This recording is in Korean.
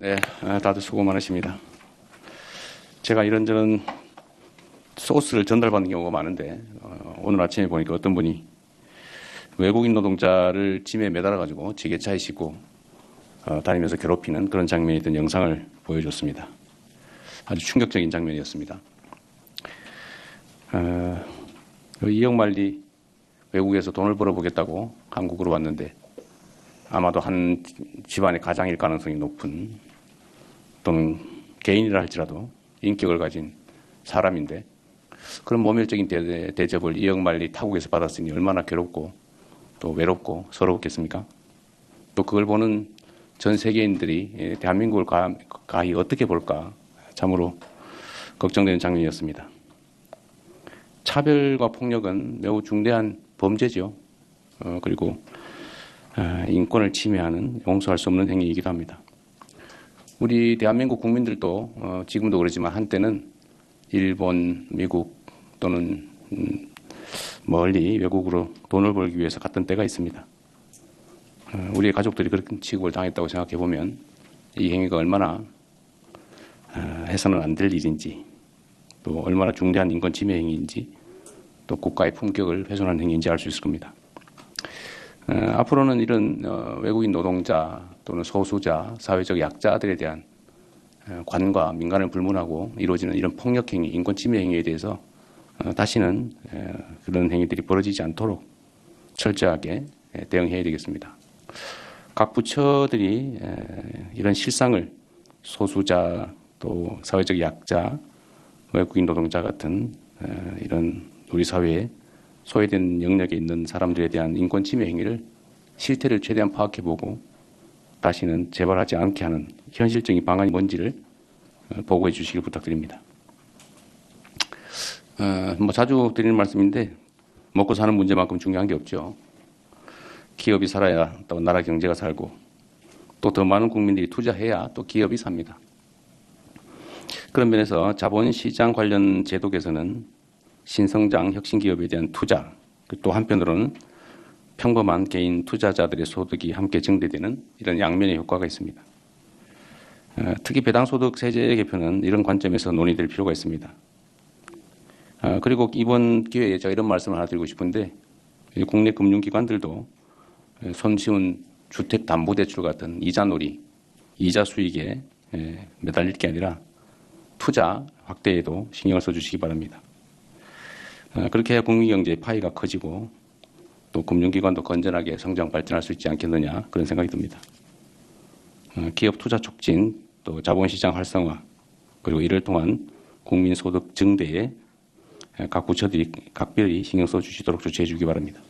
네, 아, 다들 수고 많으십니다. 제가 이런저런 소스를 전달받는 경우가 많은데 어, 오늘 아침에 보니까 어떤 분이 외국인 노동자를 짐에 매달아가지고 지게차에 싣고 어, 다니면서 괴롭히는 그런 장면이 있던 영상을 보여줬습니다. 아주 충격적인 장면이었습니다. 어, 이영만리 외국에서 돈을 벌어보겠다고 한국으로 왔는데 아마도 한 집안의 가장일 가능성이 높은 또는 개인이라 할지라도 인격을 가진 사람인데 그런 모멸적인 대, 대접을 이영만리 타국에서 받았으니 얼마나 괴롭고 또 외롭고 서러웠겠습니까? 또 그걸 보는 전 세계인들이 예, 대한민국을 가, 가히 어떻게 볼까 참으로 걱정되는 장면이었습니다. 차별과 폭력은 매우 중대한 범죄죠. 어, 그리고 아, 인권을 침해하는 용서할 수 없는 행위이기도 합니다. 우리 대한민국 국민들도 어, 지금도 그러지만 한때는 일본, 미국 또는 음, 멀리 외국으로 돈을 벌기 위해서 갔던 때가 있습니다. 어, 우리의 가족들이 그런 취급을 당했다고 생각해 보면 이 행위가 얼마나 어, 해서는 안 될 일인지 또 얼마나 중대한 인권 침해 행위인지 또 국가의 품격을 훼손하는 행위인지 알 수 있을 겁니다. 어, 앞으로는 이런 어, 외국인 노동자 또는 소수자, 사회적 약자들에 대한 어, 관과 민간을 불문하고 이루어지는 이런 폭력 행위, 인권 침해 행위에 대해서 어, 다시는 에, 그런 행위들이 벌어지지 않도록 철저하게 에, 대응해야 되겠습니다. 각 부처들이 에, 이런 실상을 소수자 또 사회적 약자, 외국인 노동자 같은 에, 이런 우리 사회에 소외된 영역에 있는 사람들에 대한 인권 침해 행위를 실태를 최대한 파악해보고 다시는 재발하지 않게 하는 현실적인 방안이 뭔지를 어, 보고해 주시길 부탁드립니다. 어, 뭐 자주 드리는 말씀인데 먹고 사는 문제만큼 중요한 게 없죠. 기업이 살아야 또 나라 경제가 살고 또 더 많은 국민들이 투자해야 또 기업이 삽니다. 그런 면에서 자본시장 관련 제도 개선은 신성장 혁신 기업에 대한 투자, 또 한편으로는 평범한 개인 투자자들의 소득이 함께 증대되는 이런 양면의 효과가 있습니다. 어, 특히 배당소득 세제 개편은 이런 관점에서 논의될 필요가 있습니다. 어, 그리고 이번 기회에 제가 이런 말씀을 하나 드리고 싶은데 이 국내 금융기관들도 손쉬운 주택담보대출 같은 이자놀이, 이자 수익에 에, 매달릴 게 아니라 투자 확대에도 신경을 써주시기 바랍니다. 어, 그렇게 해야 국민경제의 파이가 커지고 또 금융기관도 건전하게 성장 발전할 수 있지 않겠느냐 그런 생각이 듭니다. 어, 기업 투자 촉진, 또 자본시장 활성화, 그리고 이를 통한 국민 소득 증대에 각 부처들이 각별히 신경 써 주시도록 조치해 주기 바랍니다.